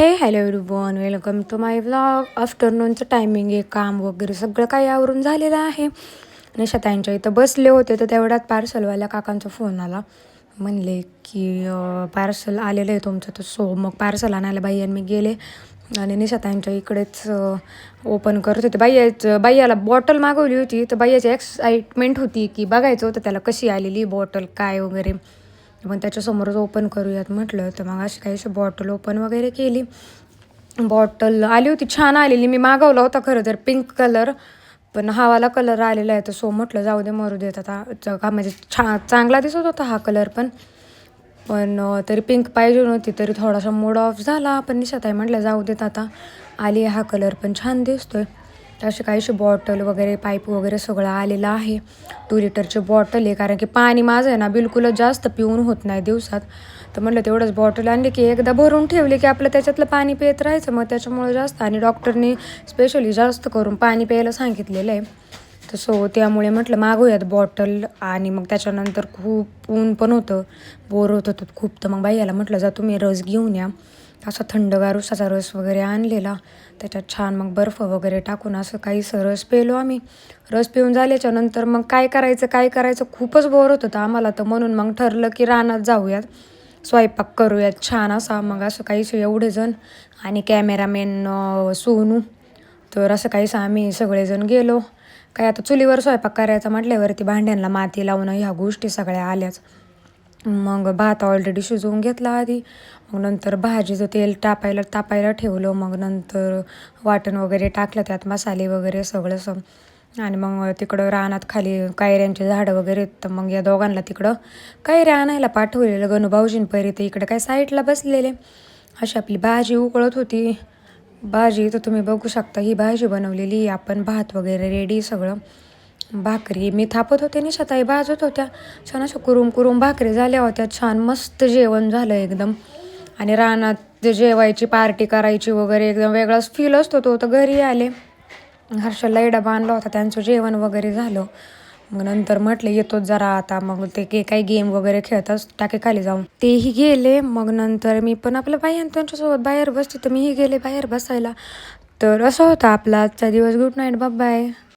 Hey hello everyone welcome to my vlog आफ्टरनूनचं timing आहे काम वगैरे सगळं काही आवरून झालेलं आहे. निशाताईंच्या इथं बसले होते तर तेवढ्यात पार्सलवाल्या काकांचा फोन आला. म्हणले की पार्सल आलेलं आहे तुमचं तर सो मग पार्सल आणायला बाई आणि मी गेले. आणि निशाताईंच्या इकडेच ओपन करत होते. बाईयाचं बाईयाला बॉटल मागवली होती तर बाईयाची एक्साइटमेंट होती की बघायचं होतं त्याला कशी आलेली बॉटल काय वगैरे. मग त्याच्यासमोरच ओपन करूयात म्हटलं. तर मग अशी काही अशी बॉटल ओपन वगैरे केली. बॉटल आली होती छान आलेली. मी मागवला होता खरं तर पिंक कलर पण हा वाला कलर आलेला आहे तर सो म्हटलं जाऊ दे मरू देत आता. च- का म्हणजे छा चांगला दिसत होता हा कलर पण. पण तरी पिंक पाहिजे नव्हती तरी थोडासा मूड ऑफ झाला. पण निशात आहे म्हटलं जाऊ देत आता. आली आहे हा कलर पण छान दिसतोय. अशी काहीशी बॉटल वगैरे पाईप वगैरे सगळं आलेलं आहे. टू लिटरची बॉटल आहे कारण की पाणी माझं आहे ना बिलकुलच जास्त पिऊन होत नाही दिवसात. तर म्हटलं तेवढंच बॉटल आणली की एकदा भरून ठेवली की आपलं त्याच्यातलं पाणी पित राहायचं. मग त्याच्यामुळे जास्त आणि डॉक्टरनी स्पेशली जास्त करून पाणी प्यायला सांगितलेलं आहे. तर सो त्यामुळे म्हटलं मागूयात बॉटल आणि मग त्याच्यानंतर खूप ऊन पण होतं बोर होत होतं खूप. तर मग बाईला म्हटलं जा तुम्ही रस घेऊन या. असा थंडगार उसाचा रस वगैरे आणलेला. त्याच्यात छान मग बर्फ वगैरे टाकून असं काहीसं रस पेलो आम्ही. रस पिऊन झाल्याच्यानंतर मग काय करायचं काय करायचं खूपच बोर होत होतं आम्हाला तर म्हणून मग ठरलं की रानात जाऊयात. स्वयंपाक करूयात छान असा मग असं काहीसे एवढे जण आणि कॅमेरामॅन सोनू. तर असं काहीसं आम्ही सगळेजण गेलो. काय आता चुलीवर स्वयंपाक करायचा म्हटल्यावरती भांड्यांना माती लावणं ह्या गोष्टी सगळ्या आल्याच. मग भात ऑलरेडी शिजवून घेतला आधी. मग नंतर भाजीचं तेल टापायला तापायला ठेवलं. मग नंतर वाटण वगैरे टाकलं त्यात मसाले वगैरे सगळं सम आणि मग तिकडं रानात खाली कायऱ्यांचे झाडं वगैरे आहेत. तर मग या दोघांना तिकडं कायऱ्या आणायला पाठवलेलं. गणूभाऊजींपरी ते इकडे काय साईडला बसलेले. अशी आपली भाजी उकळत होती. भाजी तर तुम्ही बघू शकता ही भाजी बनवलेली आपण भात वगैरे रेडी सगळं. भाकरी. मी थापत होते नि शताई भाजत होत्या. छान अशा कुरुम कुरुम भाकरी झाल्या होत्या. छान मस्त जेवण झालं एकदम. आणि रानात जेवायची पार्टी करायची वगैरे एकदम वेगळाच फील असतो तो. तर घरी आले. हर्षलला डबा आणला होता. त्यांचं जेवण वगैरे झालं. मग नंतर म्हटलं येतो जरा आता. मग ते के काही गेम वगैरे खेळतच टाके खाली जाऊन. तेही गेले. मग नंतर मी पण आपलं बाई आणि त्यांच्यासोबत बाहेर बसते तर मीही गेले बाहेर बसायला. तर असं होतं. आपला आजचा दिवस गुड नाईट बाय